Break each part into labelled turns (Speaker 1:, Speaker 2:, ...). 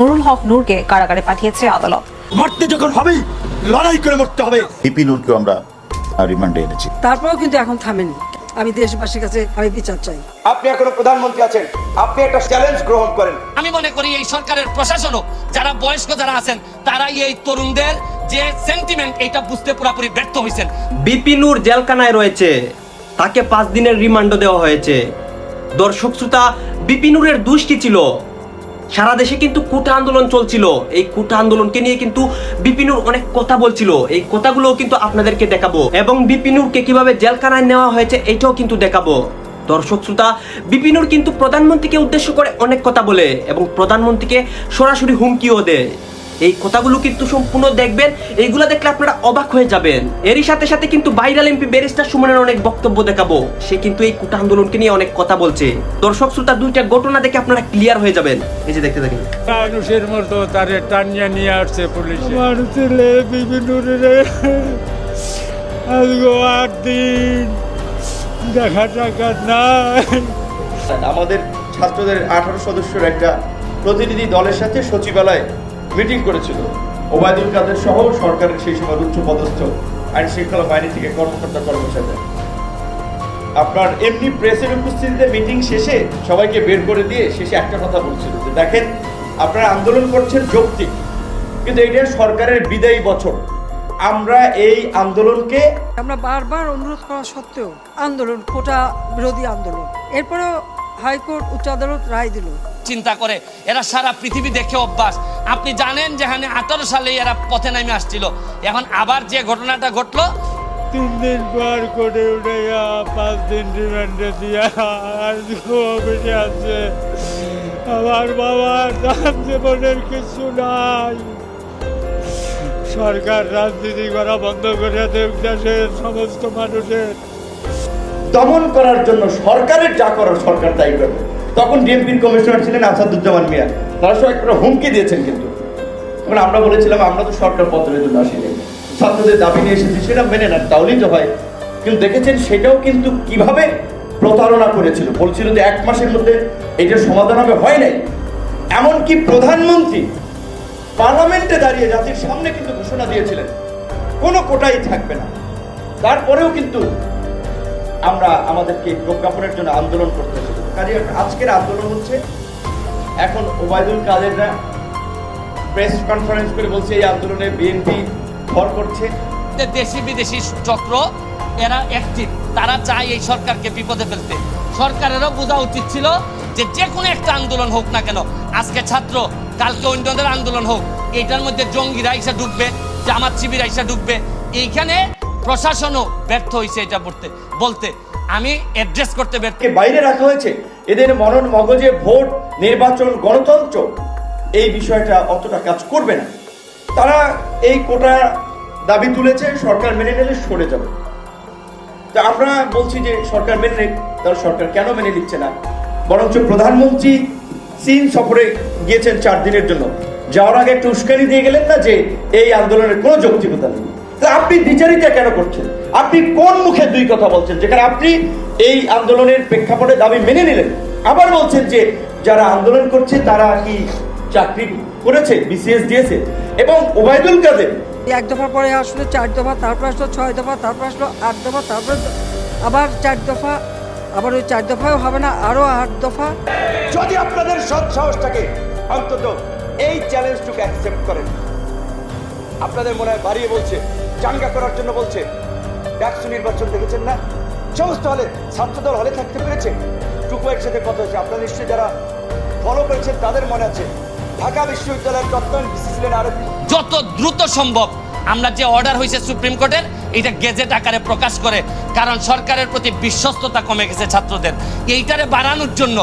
Speaker 1: নুরুল হক নূরকে কারাগারে পাঠিয়েছে আদালত।
Speaker 2: মরতে যখন হবেই লড়াই করে মরতে হবে।
Speaker 3: বিপিন উনকেও আমরা রিমান্ডে এনেছি।
Speaker 4: তারপরেও কিন্তু এখন থামেনি। আমি দেশবাসীর কাছে আমি বিচার চাই।
Speaker 5: আপনি এখনও প্রধানমন্ত্রী আছেন। আপনি একটা চ্যালেঞ্জ গ্রহণ করেন।
Speaker 6: আমি মনে করি এই সরকারের প্রশাসনও যারা বয়স্ক যারা আছেন তারাই এই তরুণদের যে সেন্টিমেন্ট এটা বুঝতে পুরোপুরি ব্যর্থ হয়েছেন
Speaker 7: বিপিনুর জেলখানায় রয়েছে। তাকে পাঁচ দিনের রিমান্ড দেওয়া হয়েছে। দর্শক শ্রোতা বিপিনুরের দুষ কি ছিল সারা দেশে কিন্তু কুটা আন্দোলন চলছিল। এই কুটা আন্দোলনকে নিয়ে কিন্তু বিপিনুর অনেক কথা বলছিল। এই কথাগুলো কিন্তু আপনাদেরকে দেখাবো। এবং বিপিনুরকে কীভাবে জেলখানায় নেওয়া হয়েছে এটাও কিন্তু দেখাবো। দর্শক শ্রোতা বিপিনুর কিন্তু প্রধানমন্ত্রীকে উদ্দেশ্য করে অনেক কথা বলে এবং প্রধানমন্ত্রীকে সরাসরি হুমকিও দেয়। এই কথাগুলো কিন্তু সম্পূর্ণ দেখবেন। এইগুলো দেখলে আপনারা অবাক হয়ে যাবেন। এরই সাথে সাথে কিন্তু ভাইরাল এমপি ব্যারিস্টার সুমনের অনেক বক্তব্য দেখাবো। সে কিন্তু এই কোটা আন্দোলনকে নিয়ে অনেক কথা বলছে। দর্শক শ্রোতা দুইটা ঘটনা দেখে আপনারা ক্লিয়ার হয়ে যাবেন। এই যে দেখতে থাকেন।
Speaker 8: মানুষের মতো তারে টানিয়া নিয়ে আসছে পুলিশ। ছেলে বিভিন্ন আট দিন দেখা টাকা নাই।
Speaker 5: আমাদের ছাত্রদের আঠারো সদস্যের একটা প্রতিনিধি দলের সাথে সচিবালয়ে মিটিং করেছিল। ওবায়দুল কাদের সহ সরকারের সেই সময় উচ্চ পদস্থ আইন শৃঙ্খলা বাহিনী থেকে কর্মকর্তা কর্মচারী আপনার এমনি প্রেসের উপস্থিতিতে মিটিং শেষে সবাইকে বের করে দিয়ে শেষে একটা কথা বলছিল যে, দেখেন, আপনারা আন্দোলন করছেন যৌক্তিক, কিন্তু এটা সরকারের বিদায়ী বছর। আমরা এই আন্দোলনকে
Speaker 4: আমরা বারবার অনুরোধ করা সত্ত্বেও আন্দোলন, কোটা বিরোধী আন্দোলন। এরপরেও হাইকোর্ট উচ্চ আদালত রায় দিল।
Speaker 6: চিন্তা করে এরা সারা পৃথিবী দেখে অভ্যাস। আপনি জানেন যেখানে আঠারো সালে এরা পথে নামে আসছিল। এখন আবার যে ঘটনাটা ঘটলো
Speaker 8: তিন দিন পর করে উঠে পাঁচ দিন রিমান্ডে দিয়া অফিসে আছে। আমার বাবার দাম জীবনের কিছু নাই। সরকার রাজনীতি করা বন্ধ করে দেখ দেশের সমস্ত মানুষের।
Speaker 5: দমন করার জন্য সরকারের যা করার সরকার তাই করবে। তখন ডিএমপির কমিশনার ছিলেন আসাদুজ্জামান মিয়া। তারা সব একটা হুমকি দিয়েছেন কিন্তু। এখন আমরা বলেছিলাম, আমরা তো সরকার পত্রের জন্য আসিনি। ছাত্রদের দাবি নিয়ে এসেছি, সেটা মেনে নেন, তাহলেই তো হয়। কিন্তু দেখেছেন, সেটাও কিন্তু কীভাবে প্রতারণা করেছিল। বলছিল যে এক মাসের মধ্যে এটার সমাধান হবে, হয় নাই। এমনকি প্রধানমন্ত্রী পার্লামেন্টে দাঁড়িয়ে জাতির সামনে কিন্তু ঘোষণা দিয়েছিলেন, কোনো কোটাই থাকবে না। তারপরেও কিন্তু আমরা আমাদেরকে প্রজ্ঞাপনের জন্য আন্দোলন করতে হয়েছিল কাজে আজকের আন্দোলন হচ্ছে, এখন ওবায়দুল কাদেররা প্রেস কনফারেন্স করে বলছে, এই আন্দোলনে বিএনপি ভর করছে।
Speaker 6: দেশি বিদেশি চক্র, এরা অ্যাক্টিভ তারা চায় এই সরকারকে বিপদে ফেলতে। সরকারেরও বোঝা উচিত ছিল যে যে কোনো একটা আন্দোলন হোক না কেন, আজকে ছাত্র, কালকে অন্যদের আন্দোলন হোক, এটার মধ্যে জঙ্গিরা এসে ঢুকবে জামাত শিবির এসে ঢুকবে এইখানে প্রশাসনও ব্যর্থ হয়েছে এটা বলতে বলতে। আমি অ্যাড্রেস করতে ব্যর্থ
Speaker 5: বাইরে রাখা হয়েছে? এদের মরণ মগজে ভোট, নির্বাচন, গণতন্ত্র, এই বিষয়টা অতটা কাজ করবে না। তারা এই কোটা দাবি তুলেছে, সরকার মেনে নিলে সরে যাবে। তা আমরা বলছি যে সরকার মেনে নিক তাহলে সরকার কেন মেনে নিচ্ছে না? বরঞ্চ প্রধানমন্ত্রী চীন সফরে গিয়েছেন চার দিনের জন্য। যাওয়ার আগে একটু উস্কানি দিয়ে গেলেন না যে এই আন্দোলনের কোনো যৌক্তিকতা নেই। আপনি দ্বিচারিতা কেন করছেন? আপনি কোন মুখে দুই কথা বলছেন? যেখানে আপনি এই আন্দোলনের প্রেক্ষাপটে দাবি মেনে নিলেন। আবার বলছেন যে যারা আন্দোলন করছে তারা কি চাকরি করেছে? বিসিএস দিয়েছে। এবং ওবায়দুল কাদের?
Speaker 4: এক দফা পরে আসলো চার দফা তারপর আসলো ছয় দফা তারপর আসলো আট দফা তারপর আবার চার দফা আবার ওই চার দফাও হবে না আরও আট দফা।
Speaker 5: যদি আপনাদের সৎ সাহসটাকে অন্তত এই চ্যালেঞ্জটুকু অ্যাকসেপ্ট করেন আপনাদের মনে হয় বাড়িয়ে বলছে চাঙ্গা করার জন্য বলছে। ডাকসু নির্বাচন দেখেছেন না? সমস্ত হলে ছাত্রদল হলে থাকতে পেরেছে। টুকুয়ের সাথে কথা হয়েছে। আপনারা নিশ্চয়ই যারা ফলো করেছেন, তাদের মনে আছে, ঢাকা বিশ্ববিদ্যালয়ের ভিসি ছিলেন আরও
Speaker 6: যত দ্রুত সম্ভব আমরা যে অর্ডার হয়েছে সুপ্রিম কোর্টের এটা গেজেট আকারে প্রকাশ করে, কারণ সরকারের প্রতি বিশ্বস্ততা কমে গেছে ছাত্রদের। এইটারে বাড়ানোর জন্য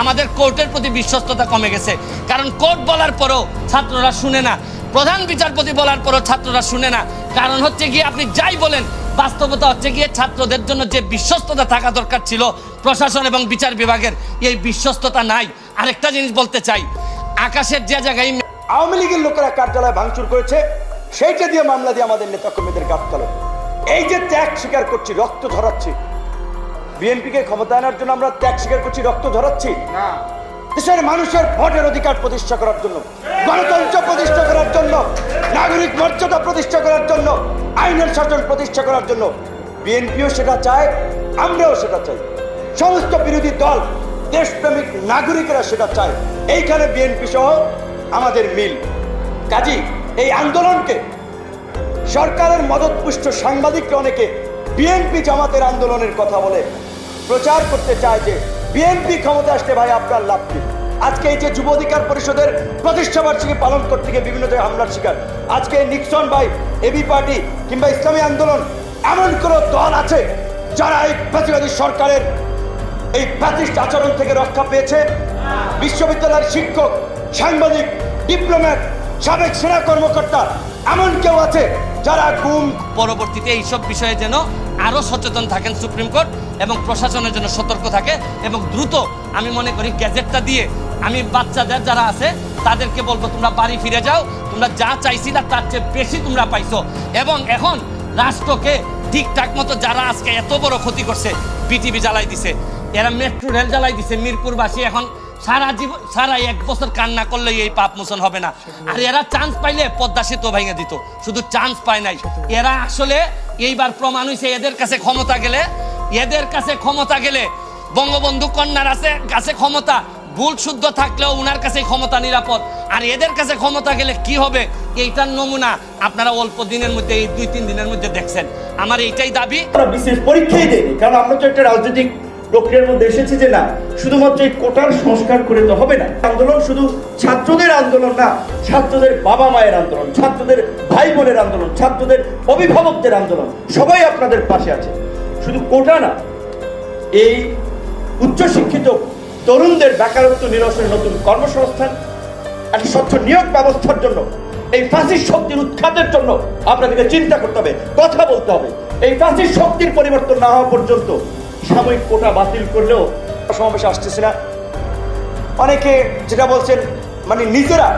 Speaker 6: আমাদের কোর্টের প্রতি বিশ্বস্ততা কমে গেছে। কারণ কোর্ট বলার পরও ছাত্ররা শুনে না। প্রধান বিচারপতি বলার পরও ছাত্ররা শুনে না। কারণ হচ্ছে গিয়ে আপনি যাই বলেন বাস্তবতা হচ্ছে গিয়ে ছাত্রদের জন্য যে বিশ্বস্ততা থাকা দরকার ছিল প্রশাসন এবং বিচার বিভাগের এই বিশ্বস্ততা নাই। আরেকটা জিনিস বলতে চাই আকাশের যে জায়গায়
Speaker 5: আওয়ামী লীগের লোকেরা কার্যালয় ভাঙচুর করেছে সেইটা দিয়ে মামলা দিয়ে আমাদের নেতা কর্মীদের গাফতলে এই যে ত্যাগ স্বীকার করছি রক্ত ঝরাচ্ছি বিএনপিকে ক্ষমতা আনার জন্য আমরা ত্যাগ স্বীকার করছি রক্ত ঝরাচ্ছি না।
Speaker 2: দেশের মানুষের ভোটের অধিকার প্রতিষ্ঠা করার জন্য, গণতন্ত্র প্রতিষ্ঠা করার জন্য, নাগরিক মর্যাদা প্রতিষ্ঠা করার জন্য, আইনের শাসন প্রতিষ্ঠা করার জন্য, বিএনপিও সেটা চায়, আমরাও সেটা চাই। সমস্ত বিরোধী দল, দেশপ্রেমিক নাগরিকেরা সেটা চায়। এইখানে বিএনপি সহ আমাদের মিল। কাজী, এই আন্দোলনকে, সরকারের মদতপুষ্ট সাংবাদিকরা অনেকে বিএনপি জামাতের আন্দোলনের কথা বলে প্রচার করতে চায় যে বিএনপি ক্ষমতা আসতে ভাই আপনার লাভ কি? আজকে এই যে যুব অধিকার পরিষদের প্রতিষ্ঠা বার্ষিকী পালন করতে গিয়ে বিভিন্ন জায়গায় হামলার শিকার। আজকে নিক্সন ভাই এবি পার্টি কিংবা ইসলামী আন্দোলন এমন কোনো দল আছে যারা এই ফ্যাসিবাদী সরকারের এই ফ্যাসিস্ট আচরণ থেকে রক্ষা পেয়েছে? বিশ্ববিদ্যালয়ের শিক্ষক, সাংবাদিক, ডিপ্লোম্যাট, সাবেক সেনা কর্মকর্তা এমন কেউ আছে যারা গুম
Speaker 6: পরবর্তীতে এইসব বিষয়ে যেন আরও সচেতন থাকেন সুপ্রিম কোর্ট। এবং প্রশাসনের জন্য সতর্ক থাকে এবং দ্রুত আমি মনে করি গ্যাজেটটা দিয়ে আমি বাচ্চাদের যারা আছে তাদেরকে বলব তোমরা বাড়ি ফিরে যাও তোমরা যা চাইছিলা তার চেয়ে বেশি তোমরা পাইছো। এবং এখন রাষ্ট্রকে ঠিকঠাক মতো যারা আজকে এত বড় ক্ষতি করছে বিটিভি জ্বালাই দিছে এরা মেট্রো রেল জ্বালাই দিছে মিরপুরবাসী এখন সারা জীবন সারা এক বছর কান্না করলে এই পাপ মোচন হবে না। আর এরা চান্স পাইলে পদ্মা সেতু ভেঙে দিত শুধু চান্স পায় নাই। এরা আসলে এইবার প্রমাণ হয়েছে এদের কাছে ক্ষমতা গেলে এদের কাছে ক্ষমতা গেলে বঙ্গবন্ধু কন্যার আছে, কাছে ক্ষমতা, ভুল শুদ্ধ থাকলেও উনার কাছে ক্ষমতা নিরাপদ। আর এদের কাছে ক্ষমতা গেলে কি হবে? এইটার নমুনা আপনারা অল্প দিনের মধ্যে, এই দুই তিন দিনের মধ্যে দেখছেন। আমার এইটাই দাবি।
Speaker 5: বিশেষ পরীক্ষাই দেয়নি কারণ আমরা তো একটা রাজনৈতিক প্রক্রিয়ার মধ্যে এসেছি যে না, শুধুমাত্র এই কোটার সংস্কার করে তো হবে না। আন্দোলন শুধু ছাত্রদের আন্দোলন না, ছাত্রদের বাবা মায়ের আন্দোলন, ছাত্রদের ভাই বোনের আন্দোলন, ছাত্রদের অভিভাবকদের আন্দোলন, সবাই আপনাদের পাশে আছে। শুধু কোটা না, এই উচ্চশিক্ষিত তরুণদের বেকারত্ব নিরসনের নতুন কর্মসংস্থান একটা স্বচ্ছ নিয়োগ ব্যবস্থার জন্য, এই ফাঁসির শক্তির উৎখাতের জন্য আপনাদেরকে চিন্তা করতে হবে, কথা বলতে হবে। এই ফাঁসির শক্তির পরিবর্তন না হওয়া পর্যন্ত সাময়িক কোটা বাতিল করলেও
Speaker 2: সমাবেশে আসতেছে না। অনেকে যেটা বলছেন মানে নিজেরা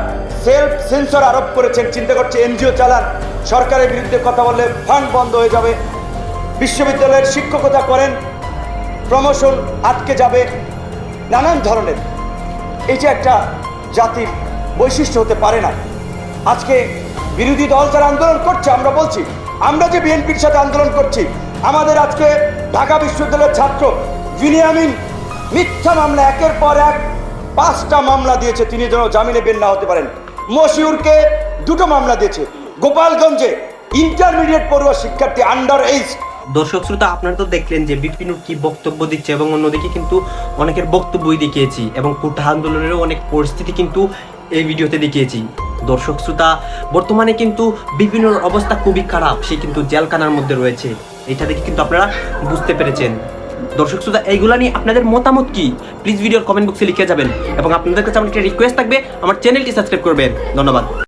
Speaker 2: সেলফ সেন্সর আরোপ করেছেন, চিন্তা করছে এনজিও চালান, সরকারের বিরুদ্ধে কথা বললে ফান্ড বন্ধ হয়ে যাবে। বিশ্ববিদ্যালয়ের শিক্ষকতা করেন প্রমোশন আটকে যাবে, নানান ধরনের। এই যে একটা জাতির বৈশিষ্ট্য হতে পারে না। আজকে বিরোধী দল যারা আন্দোলন করছে, আমরা বলছি, আমরা যে বিএনপির সাথে আন্দোলন করছি, আমাদের আজকে ঢাকা বিশ্ববিদ্যালয়ের ছাত্র বিনিয়ামিন মিথ্যা মামলা, একের পর এক পাঁচটা মামলা দিয়েছে। তিনি যেন জামিনে বের না হতে পারেন। মশিউরকে দুটো মামলা দিয়েছে। গোপালগঞ্জে ইন্টারমিডিয়েট পড়ুয়া শিক্ষার্থী আন্ডার এইজ
Speaker 7: দর্শক শ্রোতা, আপনারা তো দেখলেন যে বিপিনুর কি বক্তব্য দিচ্ছে এবং অন্যদিকে কিন্তু অনেকের বক্তব্যই দেখিয়েছি এবং কোটা আন্দোলনেরও অনেক পরিস্থিতি কিন্তু এই ভিডিওতে দেখিয়েছি। দর্শক শ্রোতা, বর্তমানে কিন্তু বিপিনুর অবস্থা খুবই খারাপ, সে কিন্তু জেলখানার মধ্যে রয়েছে। এটা দেখে কিন্তু আপনারা বুঝতে পেরেছেন। দর্শক শ্রোতা, এইগুলা নিয়ে আপনাদের মতামত কি? প্লিজ ভিডিওর কমেন্ট বক্সে লিখে যাবেন এবং আপনাদের কাছে আমার একটা রিকোয়েস্ট থাকবে, আমার চ্যানেলটি সাবস্ক্রাইব করবেন। ধন্যবাদ।